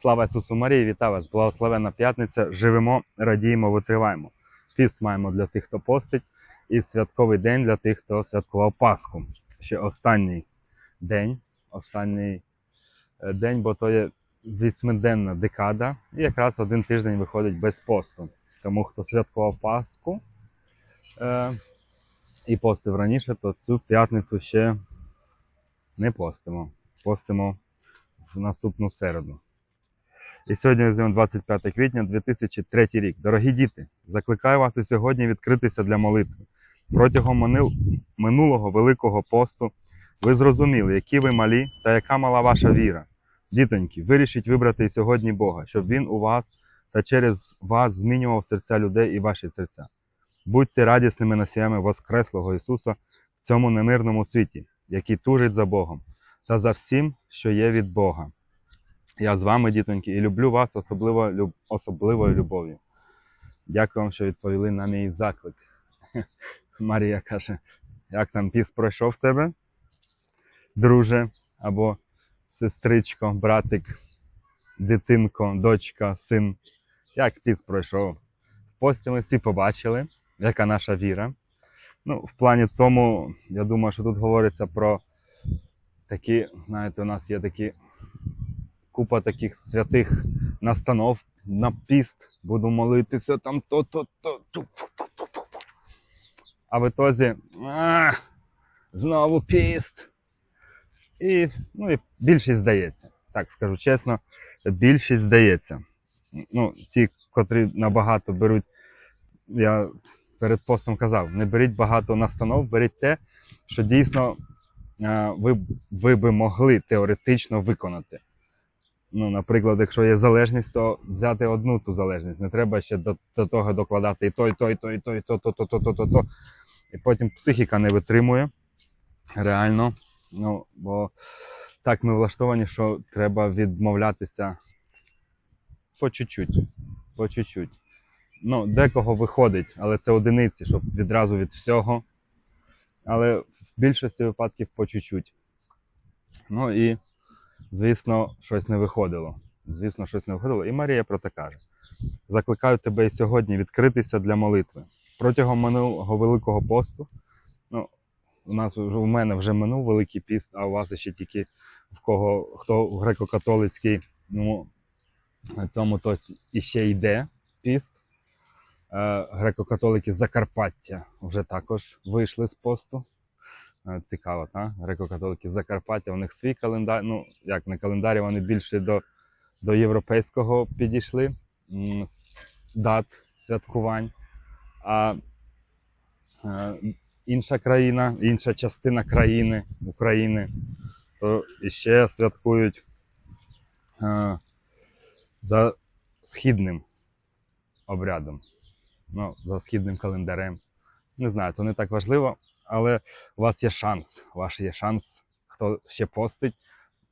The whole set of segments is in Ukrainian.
Слава Ісусу Марії, вітаю вас! Благословенна п'ятниця. Живемо, радіємо, витриваємо. Піст маємо для тих, хто постить, і святковий день для тих, хто святкував Пасху. Ще останній день, останній е, день, бо то є вісьмиденна декада, і якраз один тиждень виходить без посту. Тому хто святкував Пасху е, і постив раніше, то цю п'ятницю ще не постимо. Постимо в наступну середу. І сьогодні візьмемо 25 квітня 2003 рік. Дорогі діти, закликаю вас і сьогодні відкритися для молитви. Протягом минул- минулого Великого посту ви зрозуміли, які ви малі та яка мала ваша віра. Дітоньки, вирішіть вибрати і сьогодні Бога, щоб Він у вас та через вас змінював серця людей і ваші серця. Будьте радісними носіями Воскреслого Ісуса в цьому немирному світі, який тужить за Богом та за всім, що є від Бога. Я з вами, дітоньки, і люблю вас особливо, люб, особливою любов'ю. Дякую вам, що відповіли на мій заклик. Марія каже, як там піс пройшов в тебе, друже, або сестричко, братик, дитинко, дочка, син. Як піс пройшов? В пості ми всі побачили, яка наша віра. Ну, в плані тому, я думаю, що тут говориться про такі, знаєте, у нас є такі купа таких святих настанов на піст. Буду молитися там то, то, то, то. А в ітозі а, знову піст. І, ну, і більшість здається. Так скажу чесно, більшість здається. Ну, ті, котрі набагато беруть, я перед постом казав, не беріть багато настанов, беріть те, що дійсно ви, ви би могли теоретично виконати. Ну, наприклад, якщо є залежність, то взяти одну ту залежність. Не треба ще до, до того докладати і то, і то, і то, і то, і то, то, то, то, то, то, то. І потім психіка не витримує. Реально. Ну, бо так ми влаштовані, що треба відмовлятися по чуть-чуть. По чуть-чуть. Ну, декого виходить, але це одиниці, щоб відразу від всього. Але в більшості випадків по чуть-чуть. Ну і звісно, щось не виходило. Звісно, щось не виходило. І Марія про те каже: закликаю тебе і сьогодні відкритися для молитви. Протягом минулого Великого посту, ну, у нас у мене вже минув Великий піст, а у вас ще тільки в кого хто греко-католицький, ну на цьому то іще йде піст. Е, Греко-католики Закарпаття вже також вийшли з посту. Е, Цікаво, так? Греко-католики Закарпаття, у них свій календар. Ну, як не календарі, вони більше до, до європейського підійшли дат святкувань. А е, інша країна, інша частина країни, України, то іще святкують е, за східним обрядом, ну, за східним календарем. Не знаю, то не так важливо але у вас є шанс. Ваш є шанс, хто ще постить,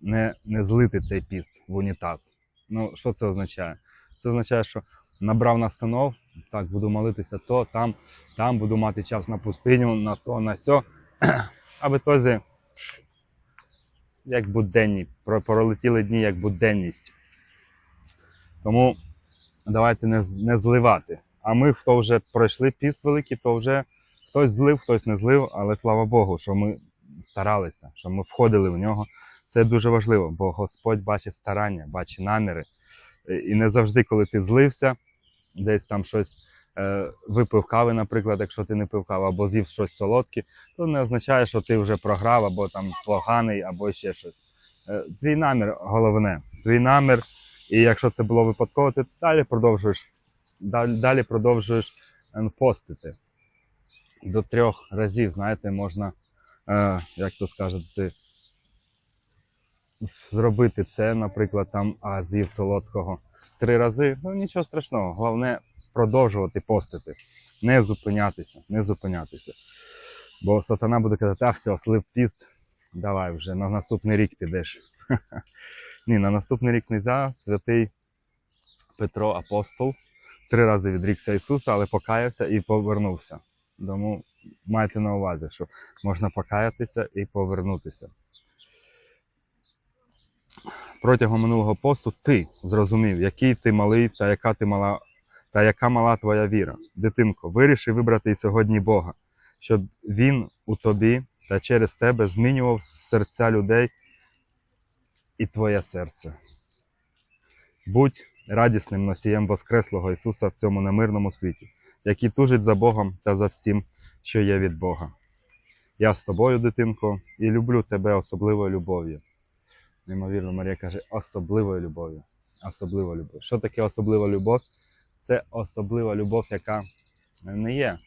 не, не злити цей піст в унітаз. Ну, що це означає? Це означає, що набрав настанов, так, буду молитися то, там, там буду мати час на пустиню, на то, на сьо. А в ітозі, як буденні, пролетіли дні як буденність. Тому давайте не, не зливати. А ми, хто вже пройшли піст великий, то вже Хтось злив, хтось не злив, але слава Богу, що ми старалися, що ми входили в нього. Це дуже важливо, бо Господь бачить старання, бачить наміри. І не завжди, коли ти злився, десь там щось е, випив кави, наприклад, якщо ти не пив каву, або з'їв щось солодке, то не означає, що ти вже програв, або там поганий, або ще щось. Е, твій намір головне. Твій намір, і якщо це було випадково, ти далі продовжуєш, далі, продовжуєш е, постити до трьох разів, знаєте, можна, е, як то скажете, зробити це, наприклад, там а, солодкого три рази. Ну нічого страшного. Головне продовжувати постити, не зупинятися, не зупинятися. Бо сатана буде казати, а все, слив піст, давай вже на наступний рік підеш. Ні, на наступний рік не можна. Святий Петро апостол три рази відрікся Ісуса, але покаявся і повернувся. Тому майте на увазі, що можна покаятися і повернутися. протягом минулого посту ти зрозумів, який ти малий та яка ти мала, та яка мала твоя віра. Дитинко, виріши вибрати і сьогодні Бога, щоб Він у тобі та через тебе змінював серця людей і твоє серце. Будь радісним носієм Воскреслого Ісуса в цьому немирному світі, який тужить за Богом та за всім, що є від Бога. Я з тобою, дитинко, і люблю тебе особливою любов'ю. Неймовірно, Марія каже, особливою любов'ю. Особлива любов. Що таке особлива любов? Це особлива любов, яка не є,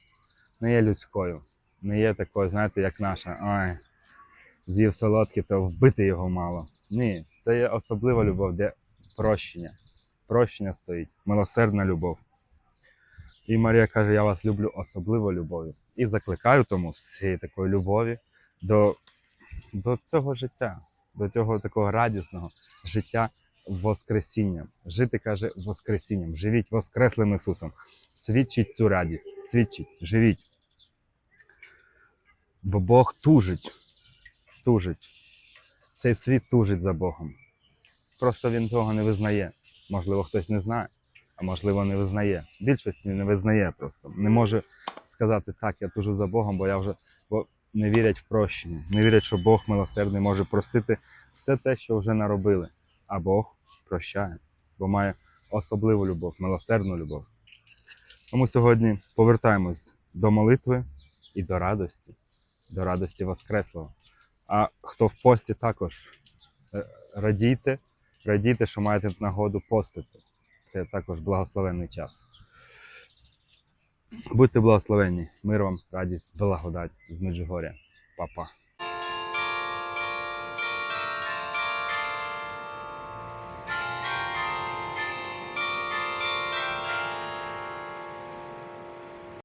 не є людською, не є такою, знаєте, як наша. Ой, з'їв солодке, то вбити його мало. Ні, це є особлива любов, де прощення. Прощення стоїть, милосердна любов. І Марія каже: Я вас люблю особливою любов'ю. І закликаю тому з цієї такої любові до, до цього життя, до цього такого радісного життя Воскресінням. Жити, каже, Воскресінням. Живіть Воскреслим Ісусом. Свідчіть цю радість, свідчіть, живіть. Бо Бог тужить, тужить. Цей світ тужить за Богом. Просто він цього не визнає. Можливо, хтось не знає, а можливо, не визнає. Більшість не визнає просто. Не може сказати, так, я тужу за Богом, бо я вже бо не вірять в прощення, не вірять, що Бог милосердний може простити все те, що вже наробили. А Бог прощає, бо має особливу любов, милосердну любов. Тому сьогодні повертаємось до молитви і до радості, до радості Воскреслого. А хто в пості також е, радійте, радійте, що маєте нагоду постити. Це також благословенний час. Будьте благословенні, мир вам, радість, благодать з Меджугоря. Па-па.